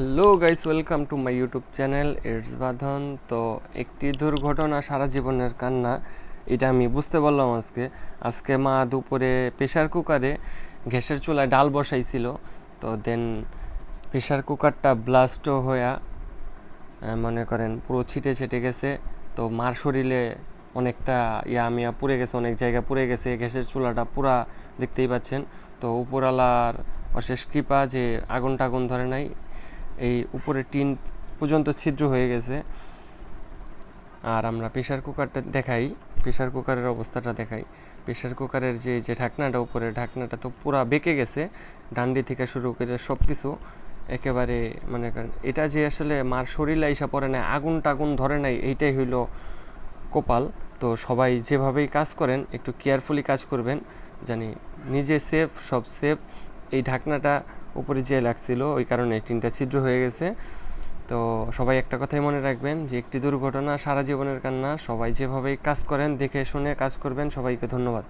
Hello guys welcome to my YouTube channel it's Bandhan তো একটি দুর্ঘটনা সারা জীবনের কান্না এটা আমি বুঝতে পারলাম আজকে। আজকে মা দুপুরে প্রেশার কুকারে গ্যাসের চুলায় ডাল বসাইছিল। তো দেন প্রেশার কুকারটা ব্লাস্টও আহ, মনে করেন পুরো ছিটে ছিটে গেছে। তো মার শরীরে অনেকটা ইয়া মিয়া পুড়ে গেছে অনেক জায়গা পুড়ে গেছে গ্যাসের চুলাটা পুরা দেখতেই পাচ্ছেন। তো উপরালার অশেষ কৃপা যে আগুন টাগুন ধরে নাই এই উপরে টিন পর্যন্ত ছিদ্র হয়ে গেছে। আর আমরা প্রেশার কুকারটা দেখাই। প্রেশার কুকারের অবস্থাটা দেখাই। প্রেশার কুকারের যে যে ঢাকনাটা উপরে, ঢাকনাটা তো পুরা বেঁকে গেছে। ডান্ডি থেকে শুরু করে সব কিছু একেবারে মনে করেন, এটা যে আসলে মার শরীরে আইসা পড়ে না, আগুন টাগুন ধরে নাই, এইটাই হইল কপাল। তো সবাই যেভাবেই কাজ করেন, একটু কেয়ারফুলি কাজ করবেন, জানি নিজে সেফ সব সেফ এই ঢাকনাটা উপরে যে লাগছিল, ওই কারণে টিনটা ছিদ্র হয়ে গেছে। তো সবাই একটা কথাই মনে রাখবেন যে, একটি দুর্ঘটনা, সারা জীবনের কান্না, সবাই যেভাবেই কাজ করেন, দেখে শুনে কাজ করবেন, সবাইকে ধন্যবাদ।